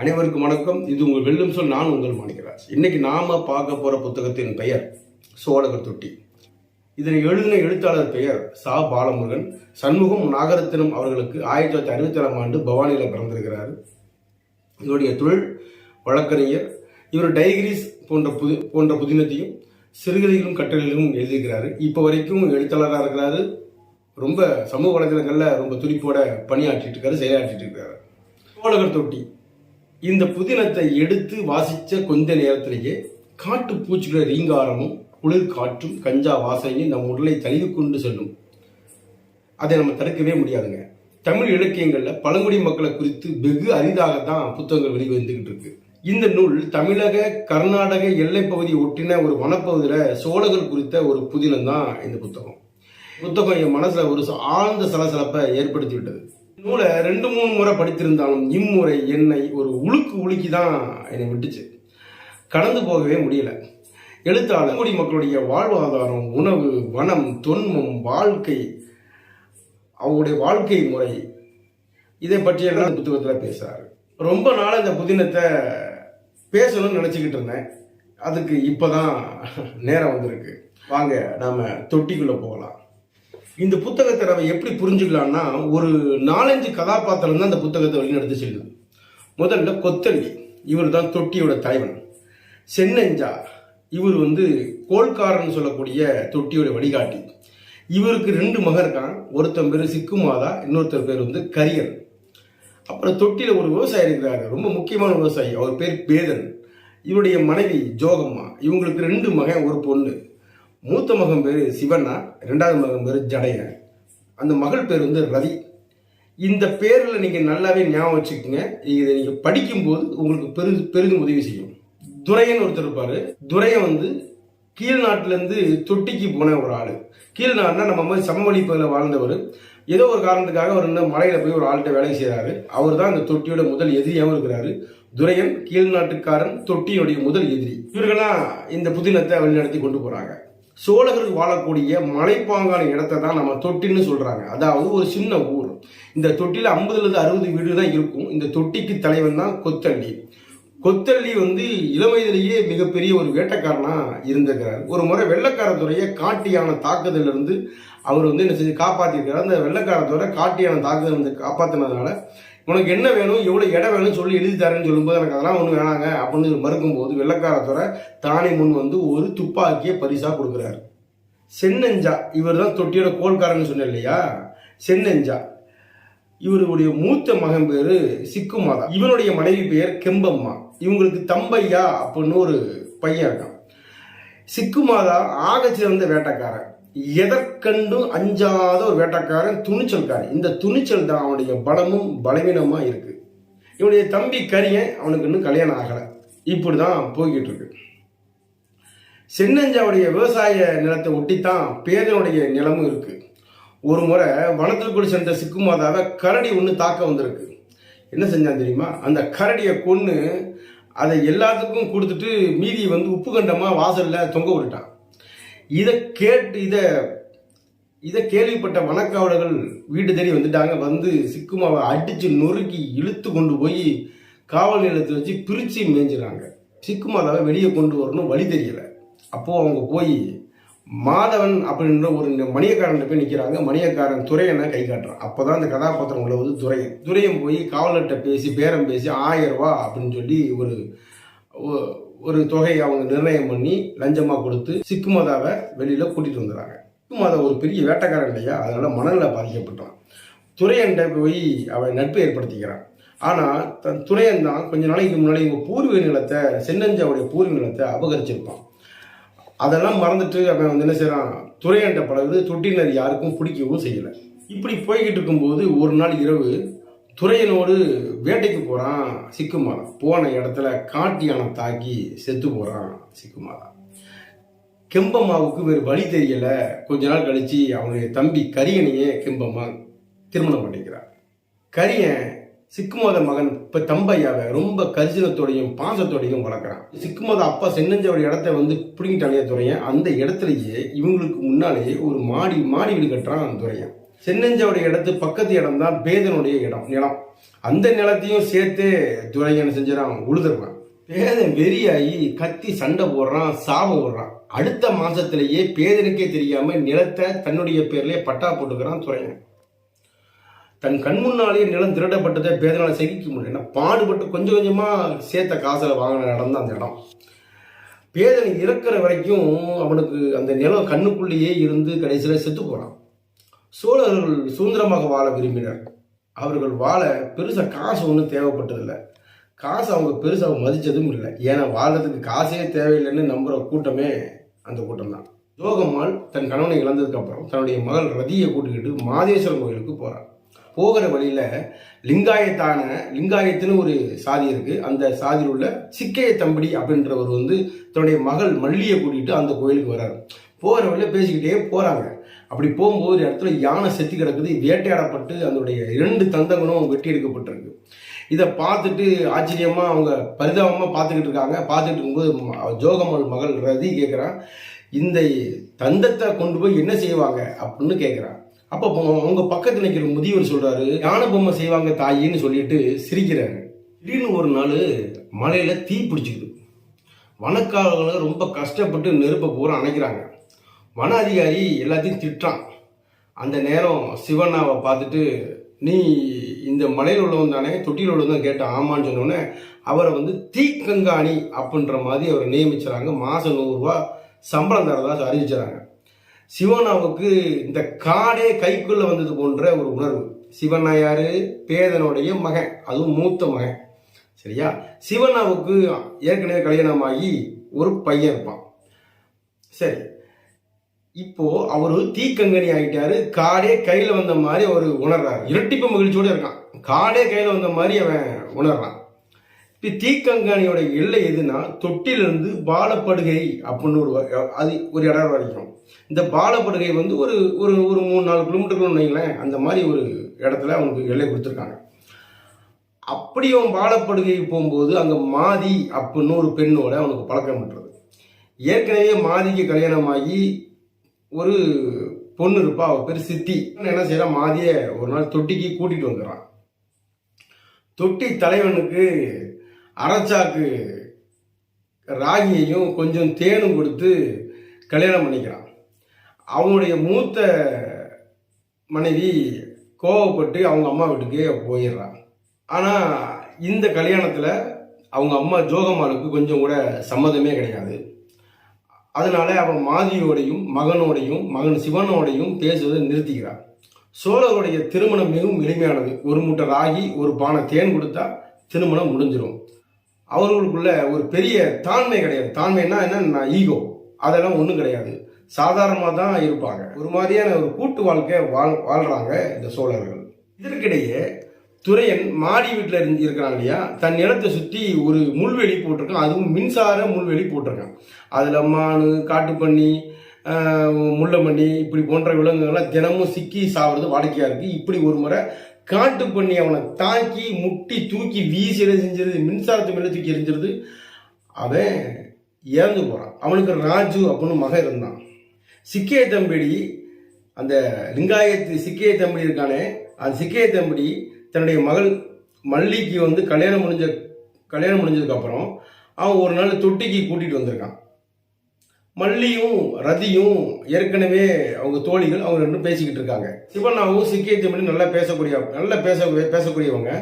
அனைவருக்கும் வணக்கம். இது உங்கள் வெல்லும் சொல் நான் உங்கள் மாணிக்கராஜ் இன்னைக்கு நாம பார்க்க போற புத்தகத்தின் பெயர் சோழகர் தொட்டி. இதனை எழுதின எழுத்தாளர் பெயர் சா. பாலமுருகன். சண்முகம் நாகரத்தினம் அவர்களுக்கு ஆயிரத்தி தொள்ளாயிரத்தி அறுபத்தி ஏழாம் ஆண்டு பவானியில் பிறந்திருக்கிறார். இவருடைய தொழில் வழக்கறிஞர். இவர் டைகிரிஸ் போன்ற புது போன்ற புதினத்தையும் சிறுகதைகளும் கட்டுரைகளும் எழுதியிருக்கிறாரு. இப்போ வரைக்கும் எழுத்தாளராக இருக்கிறாரு. ரொம்ப சமூக வலைதளங்களில் ரொம்ப துடிப்போட பணியாற்றிட்டு இருக்காரு செயலாற்றிட்டு இருக்காரு. சோழகர் தொட்டி. இந்த புதினத்தை எடுத்து வாசித்த கொஞ்ச நேரத்திலேயே காட்டு பூச்சிகள ரீங்காரமும் குளிர் காற்றும் கஞ்சா வாசனையும் நம் உடலை தழுவி கொண்டு செல்லும். அதை நம்ம தடுக்கவே முடியாதுங்க. தமிழ் இலக்கியங்களில் பழங்குடி மக்களை குறித்து வெகு அரிதாக தான் புத்தகங்கள் வெளிவந்துகிட்டு இருக்கு. இந்த நூல் தமிழக கர்நாடக எல்லை பகுதியை ஒட்டின ஒரு வனப்பகுதியில் சோழர்கள் குறித்த ஒரு புதினம் தான் இந்த புத்தகம். புத்தகம் என் மனசில் ஒரு ச- ஆழ்ந்த சலசலப்பை ஏற்படுத்தி விட்டது நூலை ரெண்டு மூணு முறை படித்திருந்தாலும் இம்முறை என்னை ஒரு உழுக்கு உலுக்கி தான் என்னை விட்டுச்சு. கடந்து போகவே முடியல. எழுத்தாளர் குடி மக்களுடைய வாழ்வாதாரம் உணவு வனம் தொன்மம் வாழ்க்கை அவங்களுடைய வாழ்க்கை முறை இதை பற்றியெல்லாம் புத்தகத்தில் பேசுறாரு. ரொம்ப நாள் இந்த புதினத்தை பேசணும்னு நினச்சிக்கிட்டு இருந்தேன். அதுக்கு இப்போதான் நேரம் வந்திருக்கு. வாங்க நாம தொட்டிக்குள்ளே போகலாம். இந்த புத்தகத்தை நம்ம எப்படி புரிஞ்சுக்கலாம்னா ஒரு நாலஞ்சு கதாபாத்திரம் தான் இந்த புத்தகத்தை வழிநடத்து செல்லுது முதல்ல கொத்தல்லி இவர் தான் தொட்டியோட தலைவன். சென்னஞ்சா இவர் வந்து கோல்காரன் சொல்லக்கூடிய தொட்டியோட வழிகாட்டி. இவருக்கு ரெண்டு மகன் இருக்கான் ஒருத்தன் பேர் சிக்குமாதா இன்னொருத்தர் பேர் வந்து கரியர். அப்புறம் தொட்டியில் ஒரு விவசாயி இருக்கிறாரு. ரொம்ப முக்கியமான விவசாயி. அவர் பேர் பேதன். இவருடைய மனைவி ஜோகம்மா. இவங்களுக்கு ரெண்டு மகன் ஒரு பொண்ணு. மூத்த மகன் பேர் சிவண்ணா ரெண்டாவது மகன் பேர் ஜடையன் அந்த மகள் பேர் வந்து ரவி இந்த பேரில் நீங்கள் நல்லாவே ஞாபகம் வச்சுக்கோங்க இதை நீங்கள் படிக்கும்போது உங்களுக்கு பெரு பெரிதும் உதவி செய்யும். துரையன் ஒருத்தர் இருப்பார். துரையன் வந்து கீழ்நாட்டிலேருந்து தொட்டிக்கு போன ஒரு ஆள். கீழ்நாடுனா நம்ம மாதிரி சமவெளி பகுதியில் வாழ்ந்தவர். ஏதோ ஒரு காரணத்துக்காக அவர் இன்னும் மலையில் போய் ஒரு ஆள்கிட்ட வேலை செய்கிறாரு அவர் தான் அந்த தொட்டியோட முதல் எதிரியாகவும் இருக்கிறாரு. துரையன் கீழ்நாட்டுக்காரன் தொட்டியுடைய முதல் எதிரி. இவர்களாம் இந்த புதினத்தை வழிநடத்தி கொண்டு போகிறாங்க சோழர்கள் வாழக்கூடிய மலைப்பாங்கான இடத்தை தான் நம்ம தொட்டின்னு சொல்கிறாங்க அதாவது ஒரு சின்ன ஊர். இந்த தொட்டியில் ஐம்பதுலேருந்து அறுபது வீடு தான் இருக்கும். இந்த தொட்டிக்கு தலைவன் தான் கொத்தள்ளி. கொத்தள்ளி வந்து இளவயதிலேயே மிகப்பெரிய ஒரு வேட்டைக்காரனா இருந்திருக்கிறார். ஒரு முறை வெள்ளக்காரத்துறைய காட்டியான தாக்குதலிருந்து அவர் வந்து என்ன செஞ்சு காப்பாற்றிருக்கிறார் அந்த வெள்ளக்காரத்துறை காட்டியான தாக்குதல் வந்து காப்பாற்றினதுனால உனக்கு என்ன வேணும் எவ்வளோ இடம் வேணும்னு சொல்லி எழுதி தரேன்னு சொல்லும்போது எனக்கு அதெல்லாம் ஒன்றும் வேணாங்க அப்படின்னு மறுக்கும்போது வெள்ளக்காரத்துறை தானே முன் வந்து ஒரு துப்பாக்கியை பரிசாக கொடுக்குறாரு. சென்னஞ்சா இவர் தான் தொட்டியோட கோல்காரன்னு சொன்னேன் இல்லையா? சென்னஞ்சா. இவருடைய மூத்த மகன் பேர் சிக்குமாதா. இவனுடைய மனைவி பெயர் கெம்பம்மா. இவங்களுக்கு தம்பையா அப்படின்னு ஒரு பையன் இருக்கான். சிக்குமாதா ஆகச்சிறந்த வேட்டைக்காரன். எதற்கண்டும் அஞ்சாத ஒரு வேட்டைக்காரன் துணிச்சல்காரன் இந்த துணிச்சல் தான் அவனுடைய பலமும் பலவீனமா இருக்கு. இவனுடைய தம்பி கரியன் அவனுக்கு இன்னும் கல்யாணம் ஆகலை. இப்படிதான் போய்கிட்டு இருக்கு. சென்னஞ்சாவுடைய விவசாய நிலத்தை ஒட்டித்தான் பேதனுடைய நிலமும் இருக்கு. ஒரு முறை வனத்திற்குள் சென்ற சிக்குமாதாவை கரடி ஒன்று தாக்க வந்திருக்கு. என்ன செஞ்சான் தெரியுமா? அந்த கரடியை கொன்று அதை எல்லாத்துக்கும் கொடுத்துட்டு மீதி வந்து உப்பு கண்டமா வாசல்ல தொங்க விட்டுட்டான். இதை கேட்டு இதை இதை கேள்விப்பட்ட வனக்காவலர்கள் வீடு தேடி வந்துட்டாங்க. வந்து சிக்குமாவை அடித்து நொறுக்கி இழுத்து கொண்டு போய் காவல் நிலையத்தில் வச்சு பிரித்து மேய்ஞ்சிறாங்க சிக்குமாதாவை வெளியே கொண்டு வரணும் வழி தெரியல. அப்போது அவங்க போய் மாதவன் அப்படின்ற ஒரு மணியக்காரன் போய் நிற்கிறாங்க மணியக்காரன் துரையனை கை காட்டுறான். அப்போதான் அந்த கதாபாத்திரம் உள்ள வந்து துரையன் துரையன் போய் காவலர்கிட்ட பேசி பேரம் பேசி ஆயிரம் ரூபா அப்படின்னு சொல்லி ஒரு ஒரு தொகையை அவங்க நிர்ணயம் பண்ணி லஞ்சமாக கொடுத்து சிக்குமாதாவை வெளியில் கூட்டிகிட்டு வந்துடுறாங்க சிக்குமாதா ஒரு பெரிய வேட்டைக்காரன் இல்லையா? அதனால் மணலில் பாதிக்கப்பட்டான் துரையன்ட்ட போய் அவன் நட்பு ஏற்படுத்திக்கிறான். ஆனால் தன் துறையன் தான் கொஞ்ச நாளைக்கு முன்னாடி இவங்க பூர்வீக நிலத்தை சென்னஞ்சாவுடைய பூர்வீக நிலத்தை அபகரிச்சிருப்பான். அதெல்லாம் மறந்துட்டு அவன் வந்து என்ன செய்கிறான் துறையண்ட பழகுது. தொட்டினர் யாருக்கும் பிடிக்கவும் செய்யலை. இப்படி போய்கிட்டு இருக்கும்போது ஒரு நாள் இரவு துறையனோடு வேட்டைக்கு போகிறான் சிக்குமாரன் போன இடத்துல காட்டு யானை தாக்கி செத்து போகிறான் சிக்குமாரன் கெம்பம்மாவுக்கு வேறு வழி தெரியலை. கொஞ்ச நாள் கழித்து அவனுடைய தம்பி கரியனையே கெம்பம்மா திருமணம் பண்ணிக்கிறார். கரியன் சிக்குமோத மகன் இப்போ தம்பையாவை ரொம்ப கரிசனத்தோடையும் பாசத்தோடையும் வளர்க்குறான். சிக்குமோத அப்பா சென்னஞ்சோட இடத்த வந்து பிடிங்கிட்டாலே துறையன் அந்த இடத்துலயே இவங்களுக்கு முன்னாலேயே ஒரு மாடி மாடி வீடு கட்டுறான் துறையன் சென்னஞ்சாவுடைய இடத்து பக்கத்து இடம் தான் பேதனுடைய இடம் நிலம். அந்த நிலத்தையும் சேர்த்து துரையன் செஞ்சிடான் உழுதுருவான் பேதன் வெறியாகி கத்தி சண்டை போடுறான் சாபம் போடுறான். அடுத்த மாசத்திலேயே பேதனுக்கே தெரியாம நிலத்தை தன்னுடைய பேர்லயே பட்டா போட்டுக்கிறான் துறையன் தன் கண் முன்னாலேயே நிலம் திருடப்பட்டதை பேதனால சகிக்க முடியல. ஏன்னா பாடுபட்டு கொஞ்சம் கொஞ்சமா சேர்த்த காசுல வாங்கின இடம் தான் அந்த இடம். பேதன் இறக்குற வரைக்கும் அவனுக்கு அந்த நிலம் கண்ணுக்குள்ளேயே இருந்து கடைசியில் செத்து போறான். சோழர்கள் சுதந்திரமாக வாழ விரும்பினர். அவர்கள் வாழ பெருசாக காசு ஒன்றும் தேவைப்பட்டதில்லை. காசு அவங்க பெருசாக மதித்ததும் இல்லை. ஏன்னா வாழறதுக்கு காசே தேவையில்லைன்னு நம்புகிற கூட்டமே அந்த கூட்டம் தான். ஜோகம்மாள் தன் கணவனை இழந்ததுக்கப்புறம் தன்னுடைய மகள் ரதியை கூட்டிக்கிட்டு மாதேஸ்வரன் கோயிலுக்கு போகிறார் போகிற வழியில் லிங்காயத்தான லிங்காயத்துன்னு ஒரு சாதி இருக்குது அந்த சாதியில் உள்ள சிக்கைய தம்படி அப்படின்றவர் வந்து தன்னுடைய மகள் மல்லியை கூட்டிகிட்டு அந்த கோயிலுக்கு வர்றார். போகிற வழியில் பேசிக்கிட்டே போகிறாங்க அப்படி போகும்போது ஒரு இடத்துல யானை செத்து கிடக்குது வேட்டையாடப்பட்டு அதனுடைய இரண்டு தந்தங்களும் வெட்டி எடுக்கப்பட்டிருக்கு. இதை பார்த்துட்டு ஆச்சரியமாக அவங்க பரிதாபமாக பார்த்துக்கிட்டு இருக்காங்க. பார்த்துட்டு இருக்கும்போது ம- ஜோகம்மாள் மகள் ரதி கேட்குறான் இந்த தந்தத்தை கொண்டு போய் என்ன செய்வாங்க? அப்படின்னு கேட்குறான் அப்போ அவங்க பக்கத்தில் நிற்கிற முதியவர் சொல்கிறாரு யானை பொம்மை செய்வாங்க தாயின்னு சொல்லிட்டு சிரிக்கிறாரு. திடீர்னு ஒரு நாள் மலையில் தீ பிடிச்சிக்குது. வனக்காரர்கள் ரொம்ப கஷ்டப்பட்டு நெருப்பை பூரா அணைக்கிறாங்க. வன அதிகாரி எல்லாத்தையும் திட்டுறான். அந்த நேரம் சிவண்ணாவை பார்த்துட்டு நீ இந்த மலையில் உள்ளவன் தானே? தொட்டியில் உள்ளவன் கேட்டான். ஆமான்னு சொன்னோடனே அவரை வந்து தீக்கங்காணி அப்படின்ற மாதிரி அவரை நியமிச்சுறாங்க. மாதம் நூறுரூவா சம்பளம் தரதா அறிவிச்சுறாங்க. சிவனாவுக்கு இந்த காடே கைக்குள்ளே வந்தது போன்ற ஒரு உணர்வு. சிவண்ணா யாரு? பேதனுடைய மகன். அதுவும் மூத்த மகன். சரியா? சிவண்ணாவுக்கு ஏற்கனவே கல்யாணமாகி ஒரு பையன் இருப்பான். சரி. இப்போ அவரு தீக்கங்கனி ஆகிட்டாரு காடே கையில வந்த மாதிரி அவர் உணர்றாரு. இரட்டிப்பு மகிழ்ச்சியோட இருக்கான். காடே கையில வந்த மாதிரி அவன் உணர்றான். இப்போ தீக்கங்காணியோட எல்லை எதுனா தொட்டிலிருந்து பாலப்படுகை அப்படின்னு ஒரு வ- அது ஒரு இடம் வரைக்கும். இந்த பாலப்படுகை வந்து ஒரு ஒரு ஒரு மூணு நாலு கிலோமீட்டர்னு வைங்களேன் அந்த மாதிரி ஒரு இடத்துல அவனுக்கு எல்லை கொடுத்துருக்காங்க. அப்படி அவன் பாலப்படுகைக்கு போகும்போது அங்க மாதி அப்படின்னு ஒரு பெண்ணோட அவனுக்கு பழக்கம் பண்றது ஏற்கனவே மாதிக்கு கல்யாணமாகி ஒரு பொண்ணு இருப்பா அவள் பேர் சித்தி. என்ன செய்யறான் மாதிய ஒரு நாள் தொட்டிக்கு கூட்டிட்டு வந்துடுறான் தொட்டி தலைவனுக்கு அரைச்சாக்கு ராகியையும் கொஞ்சம் தேனும் கொடுத்து கல்யாணம் பண்ணிக்கிறான். அவனுடைய மூத்த மனைவி கோவப்பட்டு அவங்க அம்மா வீட்டுக்கே போயிடுறான் ஆனால் இந்த கல்யாணத்தில் அவங்க அம்மா ஜோகம்மாளுக்கு கொஞ்சம் கூட சம்மதமே கிடையாது. அதனால அவன் மாதியோடையும் மகனோடையும் மகன் சிவனோடையும் பேசுவதை நிறுத்துகிறான் சோழருடைய திருமணம் மிகவும் எளிமையானது. ஒரு மூட்டை ராகி ஒரு பானை தேன் கொடுத்தா திருமணம் முடிஞ்சிடும் அவர்களுக்குள்ள ஒரு பெரிய தாண்மை கிடையாது. தாண்மைன்னா என்ன ஈகோ. அதெல்லாம் ஒன்றும் கிடையாது. சாதாரணமாக தான் இருப்பாங்க. ஒரு மாதிரியான ஒரு கூட்டு வாழ்க்கை வாழ் வாழ்கிறாங்க இந்த சோழர்கள். இதற்கிடையே துறையன் மாடி வீட்டில் இருந்து இருக்கிறான் இல்லையா? தன் நிலத்தை சுற்றி ஒரு முள்வெளி போட்டிருக்கான். அதுவும் மின்சார முள்வெளி போட்டிருக்கான். அதில் மானு காட்டுப்பன்னி முள்ளமண்ணி இப்படி போன்ற விலங்குகள்லாம் தினமும் சிக்கி சாவறது வாடிக்கையாக இருக்குது இப்படி ஒரு முறை காட்டுப்பண்ணி அவனை தாக்கி முட்டி தூக்கி வீசி எறிஞ்சு செஞ்சிருது? மின்சாரத்தை மேலே தூக்கி எரிஞ்சிருது அவன் இறந்து போகிறான் அவனுக்கு ராஜு அப்படின்னு மகன் இருந்தான். சிக்கிய தம்பி அந்த லிங்காயத்து சிக்கிய தம்பி இருக்கானே அந்த சிக்கிய தம்படி தன்னுடைய மகள் மல்லிக்கு வந்து கல்யாணம் முடிஞ்ச கல்யாணம் முடிஞ்சதுக்கு அப்புறம் அவன் ஒரு நாள் தொட்டிக்கு கூட்டிட்டு வந்திருக்கான். மல்லியும் ரதியும் ஏற்கனவே அவங்க தோழிகள் அவங்க ரெண்டும் பேசிக்கிட்டு இருக்காங்க. சிவனாவும் சிக்கிய தம்பி நல்லா பேசக்கூடிய நல்லா பேச பேசக்கூடியவங்க.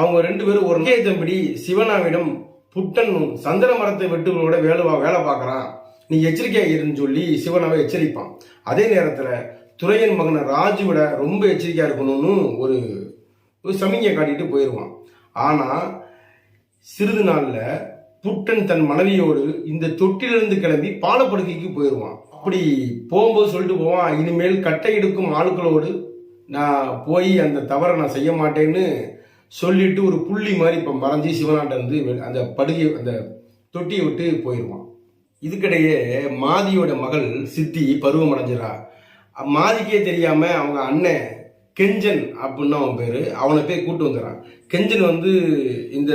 அவங்க ரெண்டு பேரும் ஒரு சிக்கிய தம்பி சிவனாவிடம் புட்டன் சந்திர மரத்தை வெட்டுகளோட வேலை வேலை பார்க்குறான். நீ எச்சரிக்கையாக இருன்னு சொல்லி சிவனாவை எச்சரிப்பான். அதே நேரத்தில் துறையன் மகனை ராஜுவிட ரொம்ப எச்சரிக்கையாக இருக்கணும்னு ஒரு போய் சமிங்கை காட்டிட்டு போயிடுவான் ஆனா சிறிது நாள்ல புட்டன் தன் மனைவியோடு இந்த தொட்டிலிருந்து கிளம்பி பாலப்படுக்கைக்கு போயிடுவான் அப்படி போகும்போது சொல்லிட்டு போவான் இனிமேல் கட்டை எடுக்கும் ஆட்களோடு நான் போய் அந்த தவறை நான் செய்ய மாட்டேன்னு சொல்லிட்டு ஒரு புள்ளி மாதிரி இப்போ மறைஞ்சி சிவனாட்ட வந்து அந்த படுகை அந்த தொட்டியை விட்டு போயிடுவான் இதுக்கிடையே மாதியோட மகள் சித்தி பருவம் அடைஞ்சிடா மாதிக்கே தெரியாம அவங்க அண்ணன் கெஞ்சன் அப்படின்னு அவன் பேர். அவனை போய் கூட்டு வந்துடுறான் கெஞ்சன் வந்து இந்த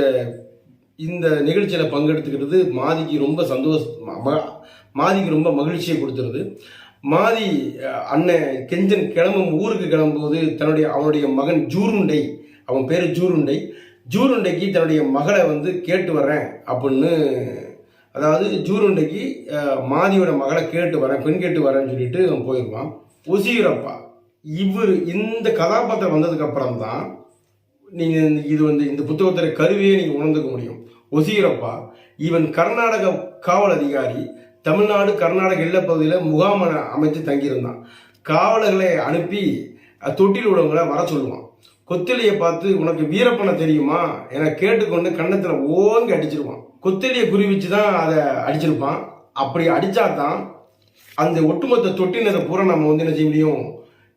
இந்த நிகழ்ச்சியில் பங்கெடுத்துக்கிறது மாதிக்கு ரொம்ப சந்தோஷ மாதிக்கு ரொம்ப மகிழ்ச்சியை கொடுத்துருது. மாதி அண்ணன் கெஞ்சன் கிளம்பும் ஊருக்கு கிளம்பும்போது தன்னுடைய அவனுடைய மகன் ஜூருண்டை அவன் பேர் ஜூருண்டை ஜூருண்டைக்கு தன்னுடைய மகளை வந்து கேட்டு வரேன் அப்படின்னு அதாவது ஜூருண்டைக்கு மாதியோட மகளை கேட்டு வரேன் பெண் கேட்டு வரேன்னு சொல்லிட்டு அவன் போயிடுவான் உசியூரப்பா இவர் இந்த கதாபாத்திரம் வந்ததுக்கு அப்புறம் தான் நீங்கள் இது வந்து இந்த புத்தகத்துடைய கருவியை நீங்கள் உணர்ந்துக்க முடியும். ஒசீரப்பா இவன் கர்நாடக காவல் அதிகாரி தமிழ்நாடு கர்நாடக எல்லைப்பகுதியில் முகாம் அமைத்து தங்கியிருந்தான். காவலர்களை அனுப்பி தொட்டில் உள்ளவங்களை வர சொல்லுவான். கொத்தலியை பார்த்து உனக்கு வீரப்பனை தெரியுமா? என கேட்டுக்கொண்டு கண்ணத்தில் ஓங்கி அடிச்சிருவான். கொத்தலியை குறிவிச்சு தான் அதை அடிச்சிருப்பான். அப்படி அடித்தா தான் அந்த ஒட்டுமொத்த தொட்டினரை பூரா நம்ம வந்து என்ன செய்ய முடியும்.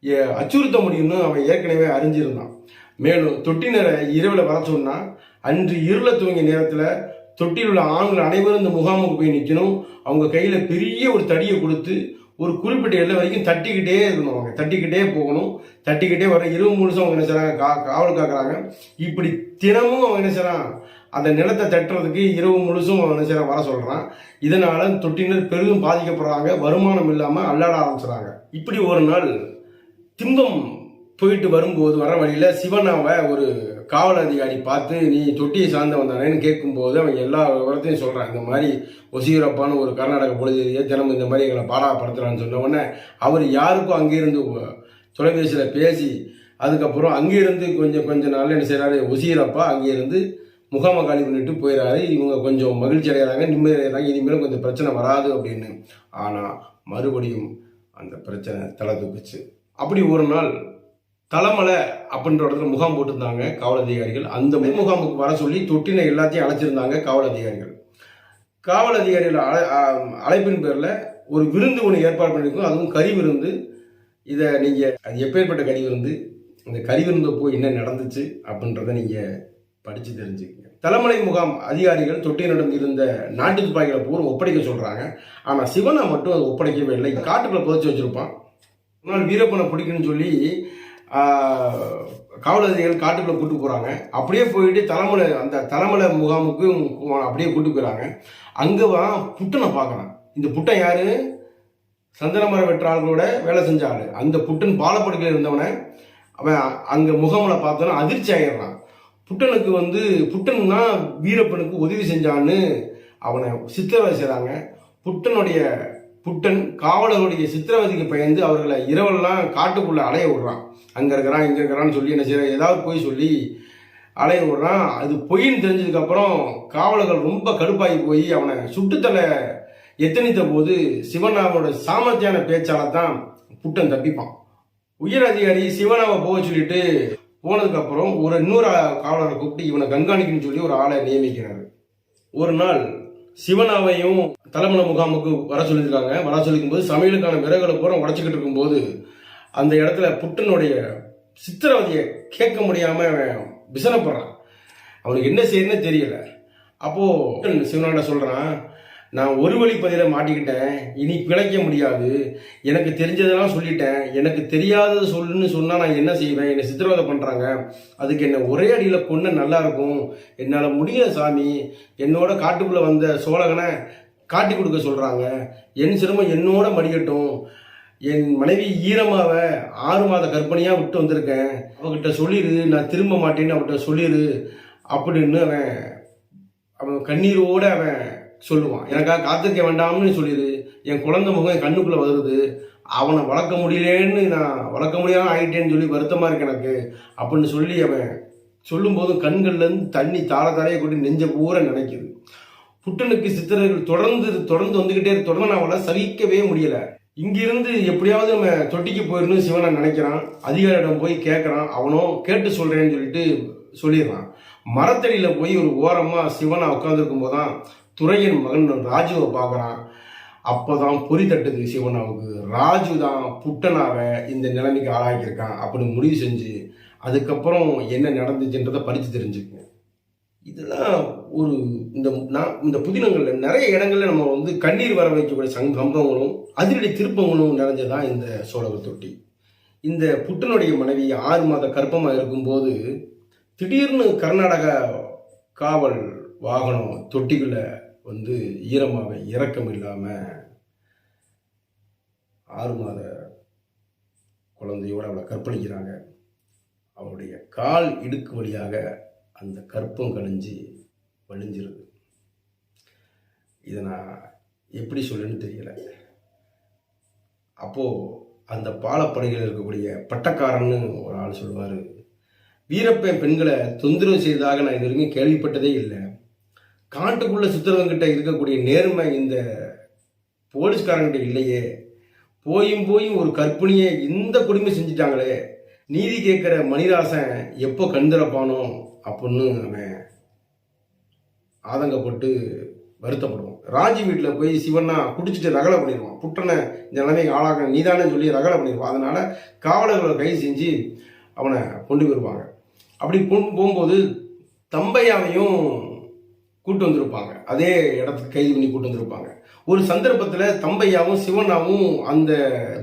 அச்சுறுத்த முடியும்னு அவன் ஏற்கனவே அறிஞ்சிருந்தான். மேலும் தொட்டினரை இரவில் வர அன்று இருள துவங்கிய நேரத்தில் தொட்டியில் உள்ள ஆண்கள் அனைவரும் இந்த முகாமுக்கு போய் நிற்கணும் அவங்க கையில் பெரிய ஒரு தடியை கொடுத்து ஒரு குறிப்பிட்ட எல்லை வரைக்கும் தட்டிக்கிட்டே இருக்கணும் அவங்க. தட்டிக்கிட்டே போகணும். தட்டிக்கிட்டே வர இரவு முழுசும் அவங்க என்ன செய்றாங்க? கா காவல் காக்குறாங்க. இப்படி தினமும் அவங்க என்ன செய்றான்? அந்த நிலத்தை தட்டுறதுக்கு இரவு முழுசும் அவன் என்ன செய்றான்? வர சொல்கிறான் இதனால தொட்டினர் பெரிதும் பாதிக்கப்படுறாங்க. வருமானம் இல்லாமல் அல்லாட ஆரம்பிச்சுறாங்க இப்படி ஒரு நாள் திம்பம் போயிட்டு வரும்போது வர வழியில் சிவனாவை ஒரு காவல் அதிகாரி பார்த்து நீ தொட்டியை சார்ந்தவன் தானேன்னு கேட்கும்போது அவன் எல்லா விவரத்தையும் சொல்கிறான் இந்த மாதிரி ஒசீரப்பான்னு ஒரு கர்நாடக பொழுதிய தினமும் இந்த மாதிரி எங்களை பாராப்படுத்துகிறான்னு சொன்ன உடனே அவர் யாருக்கும் அங்கேருந்து தொலைபேசியில் பேசி அதுக்கப்புறம் அங்கேருந்து கொஞ்சம் கொஞ்ச நாள் என்ன செய்கிறாரு ஒசீரப்பா அங்கேருந்து முகாம காலி பண்ணிட்டு போயிடறாரு இவங்க கொஞ்சம் மகிழ்ச்சி அடைகிறாங்க நிம்மதி அடைகிறாங்க இனிமேலும் கொஞ்சம் பிரச்சனை வராது அப்படின்னு. ஆனால் மறுபடியும் அந்த பிரச்சனை தலை தூக்குச்சு. அப்படி ஒரு நாள் தலைமலை அப்படின்ற இடத்துல முகாம் போட்டிருந்தாங்க காவல் அதிகாரிகள். அந்த முகாமுக்கு வர சொல்லி தொட்டினை எல்லாத்தையும் அழைச்சிருந்தாங்க காவல் அதிகாரிகள். காவல் அதிகாரிகள் அழை- அழைப்பின் பேரில் ஒரு விருந்து ஒன்று ஏற்பாடு பண்ணியிருக்கோம் அதுவும் கறி விருந்து. இதை நீங்கள் அது எப்பேற்பட்ட கறி விருந்து? இந்த கறி விருந்து போய் என்ன நடந்துச்சு அப்படின்றத நீங்கள் படித்து தெரிஞ்சுக்கங்க. தலைமலை முகாம் அதிகாரிகள் தொட்டியினிடம் இருந்த நாட்டு துப்பாக்கிகளை பூரா ஒப்படைக்க சொல்கிறாங்க ஆனால் சிவனை மட்டும் அதை ஒப்படைக்கவே இல்லை. காட்டுக்குள்ளே புதைச்சி வச்சுருப்பான். ஒரு வீரப்பனை பிடிக்கணும்னு சொல்லி காவல் அதிகாரிகள் காட்டுக்குள்ளே கூட்டு போகிறாங்க அப்படியே போயிட்டு தலைமலை அந்த தலைமலை முகாமுக்கு அப்படியே கூட்டு போயிறாங்க. அங்கே தான் புட்டனை பார்க்கலாம். இந்த புட்டன் யாரு? சந்தனமர வெற்றாளர்களோட வேலை செஞ்ச ஆள். அந்த புட்டன் பாலப்படுக்கையில் இருந்தவனை அவன் அங்கே முகமலை பார்த்தோன்னா அதிர்ச்சி ஆகிடுறான் புட்டனுக்கு வந்து புட்டன் தான் வீரப்பனுக்கு உதவி செஞ்சான்னு அவனை சித்திரவதை செய்கிறாங்க புட்டனுடைய புட்டன் காவலர்களுடைய சித்திரவதைக்கு பயந்து அவர்களை இரவெல்லாம் காட்டுக்குள்ள அலைய விடுறான். அங்க இருக்கிறான் இங்க இருக்கிறான்னு சொல்லி என்ன செய்யறான்? ஏதாவது போய் சொல்லி அலைய விடுறான். அது பொய்ன்னு தெரிஞ்சதுக்கு அப்புறம் காவலர்கள் ரொம்ப கடுப்பாகி போய் அவனை சுட்டுத்தலை எத்தனித்த போது சிவனாவோட சாமர்த்தியான பேச்சால தான் புட்டன் தப்பிப்பான். உயர் அதிகாரி சிவனாவை போக சொல்லிட்டு போனதுக்கு அப்புறம் ஒரு இன்னொரு காவலரை கூப்பிட்டு இவனை கண்காணிக்கணும்னு சொல்லி ஒரு ஆளை நியமிக்கிறாரு. ஒரு நாள் சிவனாவையும் தலைமலை முகாமுக்கு வர சொல்லியிருக்காங்க. வர சொல்லிக்கும் போது சமையலுக்கான விறகுகளை பூரா உடச்சிக்கிட்டு இருக்கும்போது அந்த இடத்துல புட்டனுடைய சித்திரவதையை கேட்க முடியாம அவன் விசனப்படுறான். அவனுக்கு என்ன செய்யணும்னு தெரியல. அப்போ புட்டன் சிவனாண்ட சொல்றான் நான் ஒரு வழி பதில மாட்டிக்கிட்டேன். இனி பிழைக்க முடியாது. எனக்கு தெரிஞ்சதெல்லாம் சொல்லிட்டேன். எனக்கு தெரியாதது சொல்லுன்னு சொன்னால் நான் என்ன செய்வேன்? என்னை சித்திரவதை பண்ணுறாங்க அதுக்கு என்ன ஒரே அடியில் கொன்ன நல்லா இருக்கும். என்னால முடியல சாமி. என்னோட காட்டுக்குள்ளே வந்த சோழகனை காட்டி கொடுக்க சொல்கிறாங்க என் சிரமம் என்னோட மடிக்கட்டும் என் மனைவி ஈரமாவ ஆறு மாத கற்பனையாக விட்டு வந்திருக்கேன். அவகிட்ட சொல்லிடு நான் திரும்ப மாட்டேன்னு அவகிட்ட சொல்லிடு அப்படின்னு அவன் அவன் கண்ணீரோட அவன் சொல்லுவான். எனக்காக காத்திருக்க வேண்டாம்னு சொல்லிடு. என் குழந்தை முகம் என் கண்ணுக்குள்ளே வருது அவனை வளர்க்க முடியலேன்னு நான் வளர்க்க முடியாமல் ஆகிட்டேன்னு சொல்லி வருத்தமாக இருக்கு எனக்கு. அப்படின்னு சொல்லி அவன் சொல்லும்போது கண்கள்லேருந்து தண்ணி தார தாரையை கொண்டு நெஞ்ச பூரா நினைக்குது. புட்டனுக்கு சித்திரர்கள் தொடர்ந்து தொடர்ந்து வந்துக்கிட்டே தொடர்ந்து நான் அவளை சகிக்கவே முடியல. இங்கிருந்து எப்படியாவது நம்ம தொட்டிக்கு போயிடணும் சிவனை நினைக்கிறான். அதிகாரியிடம் போய் கேட்குறான் அவனும் கேட்டு சொல்கிறேன்னு சொல்லிட்டு சொல்லிடுறான். மரத்தடியில் போய் ஒரு ஓரமாக சிவனை உட்காந்துருக்கும் போது தான் துறையின் மகன் ராஜுவை அப்போ தான் பொறி தட்டுது சிவனாவுக்கு ராஜு தான் புட்டனாவை இந்த நிலைமைக்கு ஆளாக்கியிருக்கான் அப்படின்னு முடிவு செஞ்சு அதுக்கப்புறம் என்ன நடந்துச்சுன்றதை படித்து தெரிஞ்சுக்கங்க. இதெல்லாம் ஒரு இந்த நான் இந்த புதினங்களில் நிறைய இடங்களில் நம்ம வந்து கண்ணீர் வர வைக்கக்கூடிய சங்க சம்பவங்களும் அதிரடி திருப்பங்களும் நிறைஞ்சதான் இந்த சோழக தொட்டி. இந்த புட்டனுடைய மனைவி ஆறு மாத கர்ப்பமாக இருக்கும்போது திடீர்னு கர்நாடக காவல் வாகனம் தொட்டிக்குள்ளே வந்து ஈரமாவை இறக்கம் இல்லாமல் ஆறு மாத குழந்தையோடு அவளை கற்பழிக்கிறாங்க. அவளுடைய கால் இடுக்கு வழியாக அந்த கற்பம் கழிஞ்சு வழிஞ்சிருது. இதை நான் எப்படி சொல்லுன்னு தெரியல. அப்போது அந்த பாலப்படையில் இருக்கக்கூடிய பட்டக்காரன்னு ஒரு ஆள் சொல்லுவார் வீரப்பன் பெண்களை தொந்தரவு செய்ததாக நான் இது வரைக்கும் கேள்விப்பட்டதே இல்லை. காட்டுக்குள்ள சுத்துறவங்கிட்ட இருக்கக்கூடிய நேர்மை இந்த போலீஸ்காரங்கிட்ட இல்லையே. போயும் போயும் ஒரு கற்பிணியை இந்த கொடுமை செஞ்சிட்டாங்களே. நீதி கேட்குற மணிராசன் எப்போ கண் திறப்பானோ அப்படின்னு அவன் ஆதங்கப்பட்டு வருத்தப்படுவோம். ராஜி வீட்டில் போய் சிவன்னா குடிச்சிட்டு ரகலை பண்ணிடுவான். புட்டனை இந்த நிலைமைக்கு ஆளாக நீதானே சொல்லி ரகலை பண்ணிடுவான். அதனால் காவலர்களை கை செஞ்சு அவனை கொண்டு போயிருவாங்க. அப்படி கொண்டு போகும்போது தம்பையாவையும் கூட்டு வந்திருப்பாங்க. அதே இடத்துக்கு கைது பண்ணி கூட்டு வந்திருப்பாங்க. ஒரு சந்தர்ப்பத்தில் தம்பையாவும் சிவனாவும் அந்த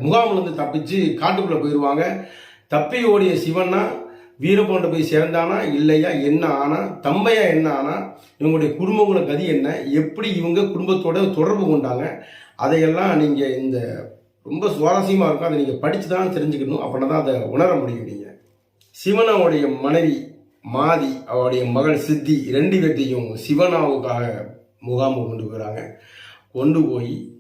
முகாமிலிருந்து தப்பிச்சு காட்டுக்குள்ளே போயிடுவாங்க தப்பி ஓடிய சிவன்னா வீரபாண்ட போய் சேர்ந்தானா? இல்லையா? என்ன ஆனா? தம்பையா என்ன ஆனா? இவங்களுடைய குடும்பங்கள கதி என்ன? எப்படி இவங்க குடும்பத்தோட தொடர்பு கொண்டாங்க? அதையெல்லாம் நீங்க இந்த ரொம்ப சுவாரஸ்யமா இருக்கும். அதை நீங்க படிச்சு தான் தெரிஞ்சுக்கணும். அப்படின்னா தான் அதை உணர முடியும் நீங்க. சிவனாவுடைய மனைவி மாதி அவருடைய மகள் சித்தி ரெண்டு பேர்த்தையும் சிவனாவுக்காக முகாமுக்கு கொண்டு போகிறாங்க கொண்டு போய்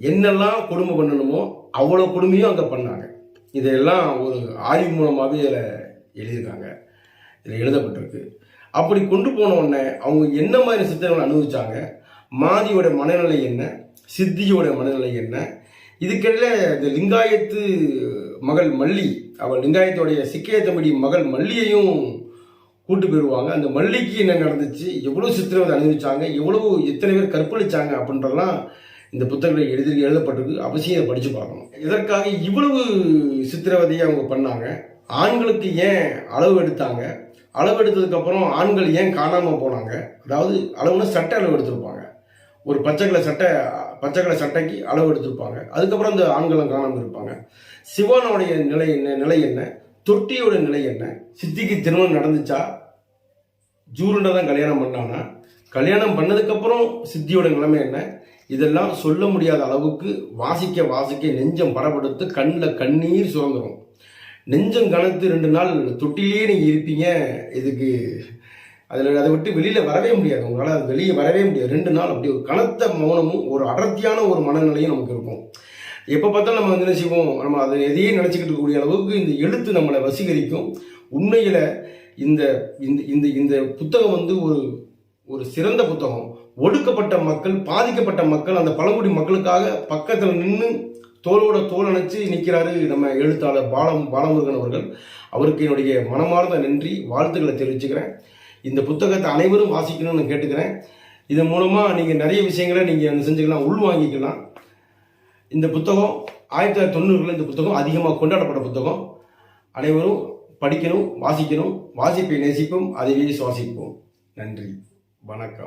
என்னெல்லாம் கொடுமை பண்ணணுமோ அவ்வளோ கொடுமையும் அங்கே பண்ணாங்க. இதெல்லாம் ஒரு ஆய்வு மூலமாகவே இதில் எழுதியிருக்காங்க. இதில் எழுதப்பட்டிருக்கு. அப்படி கொண்டு போன உடனே அவங்க என்ன மாதிரி சித்தங்களை அனுபவிச்சாங்க? மாதியோட மனநிலை என்ன? சித்தியோட மனநிலை என்ன? இதுக்கெல்லாம் இந்த லிங்காயத்து மகள் மல்லி அவன் லிங்காயத்தோடைய சிக்கைய தம்படி மகள் மல்லியையும் கூட்டு போயிடுவாங்க அந்த மல்லிக்கு என்ன நடந்துச்சு? எவ்வளோ சித்திரவதை அனுபவிச்சாங்க? எவ்வளவு எத்தனை பேர் கற்பழிச்சாங்க அப்படின்றலாம் இந்த புத்தகங்களை எழுதி எழுதப்பட்டிருக்கு. அவசியம் அதை படித்து பார்க்கணும். இதற்காக இவ்வளவு சித்திரவதையை அவங்க பண்ணாங்க? ஆண்களுக்கு ஏன் அளவு எடுத்தாங்க? அளவு எடுத்ததுக்கப்புறம் ஆண்கள் ஏன் காணாமல் போனாங்க? அதாவது அளவுனா சட்டை அளவு எடுத்திருப்பாங்க. ஒரு பச்சை கலர் சட்டை பச்சை கலர் சட்டைக்கு அளவு எடுத்திருப்பாங்க. அதுக்கப்புறம் இந்த ஆண்களும் காணாமல் இருப்பாங்க. சிவனுடைய நிலை என்ன நிலை என்ன? தொட்டியோட நிலை என்ன? சித்திக்கு திருமணம் நடந்துச்சா? ஜூரண்ட தான் கல்யாணம் பண்ணானா? கல்யாணம் பண்ணதுக்கப்புறம் சித்தியோட நிலைமை என்ன? இதெல்லாம் சொல்ல முடியாத அளவுக்கு வாசிக்க வாசிக்க நெஞ்சம் படப்படுத்து கண்ணில் கண்ணீர் சுரந்துடும் நெஞ்சம் கணத்து ரெண்டு நாள் தொட்டிலேயே நீங்கள் இருப்பீங்க. இதுக்கு அதில் அதை விட்டு வெளியில் வரவே முடியாது. உங்களால் அது வெளியே வரவே முடியாது. ரெண்டு நாள் அப்படி ஒரு கனத்த மௌனமும் ஒரு அடர்த்தியான ஒரு மனநிலையும் நமக்கு இருக்கும். எப்போ பார்த்தாலும் நம்ம வந்து என்ன நம்ம அதை எதையே நினச்சிக்கிட்டு இருக்கக்கூடிய அளவுக்கு இந்த எழுத்து நம்மளை வசீகரிக்கும். உண்மையில் இந்த இந்த இந்த இந்த புத்தகம் வந்து ஒரு ஒரு சிறந்த புத்தகம். ஒடுக்கப்பட்ட மக்கள் பாதிக்கப்பட்ட மக்கள் அந்த பழங்குடி மக்களுக்காக பக்கத்தில் நின்று தோளோட தோல் அணைச்சு நிற்கிறாரு நம்ம எழுத்தாளர் பாலம் பாலமுருகன் அவர்கள். அவருக்கு என்னுடைய மனமார்ந்த நன்றி. வாழ்த்துக்களை தெரிவிச்சுக்கிறேன். இந்த புத்தகத்தை அனைவரும் வாசிக்கணும்னு கேட்டுக்கிறேன். இதன் மூலமாக நீங்கள் நிறைய விஷயங்களை நீங்கள் செஞ்சுக்கலாம் உள்வாங்கிக்கலாம். இந்த புத்தகம் ஆயிரத்தி தொள்ளாயிரத்தி தொண்ணூறுல இந்த புத்தகம் அதிகமாக கொண்டாடப்பட்ட புத்தகம். அனைவரும் படிக்கணும் வாசிக்கணும். வாசிப்பை நேசிப்போம் அதுவே சுவாசிப்போம். நன்றி. வணக்கம்.